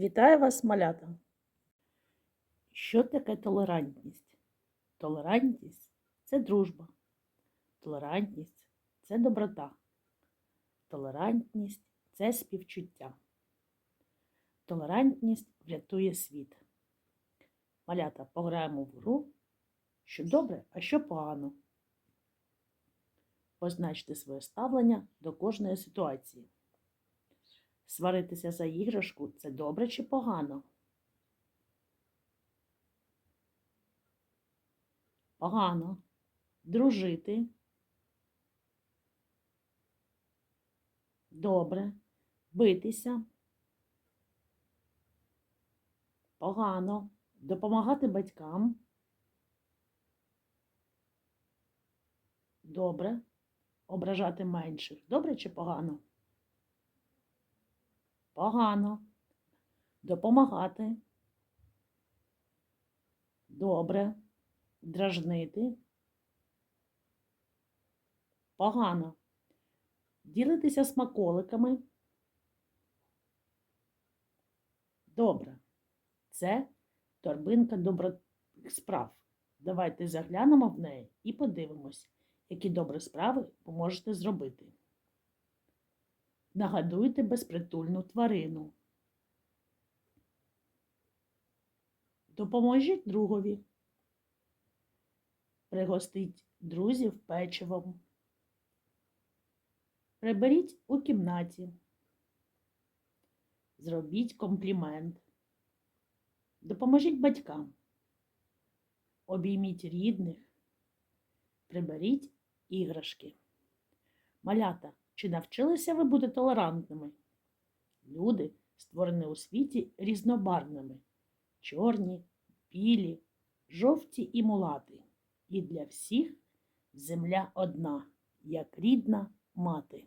Вітаю вас, малята! Що таке толерантність? Толерантність це дружба. Толерантність це доброта. Толерантність це співчуття. Толерантність врятує світ. Малята пограємо в гру, що добре, а що погано. Позначте своє ставлення до кожної ситуації. Сваритися за іграшку це добре чи погано? Погано. Дружити. Добре. Битися. Погано. Допомагати батькам. Добре. Ображати менших. Добре чи погано? Погано. Допомагати. Добре. Дражнити. Погано. Ділитися смаколиками. Добре. Це торбинка добрих справ. Давайте заглянемо в неї і подивимось, які добрі справи ви можете зробити. Нагадуйте безпритульну тварину. Допоможіть другові. Пригостіть друзів печивом. Приберіть у кімнаті. Зробіть комплімент. Допоможіть батькам. Обійміть рідних. Приберіть іграшки. Малята. Чи навчилися ви бути толерантними? Люди створені у світі різнобарвними чорні, білі, жовті і мулати. І для всіх земля одна, як рідна мати.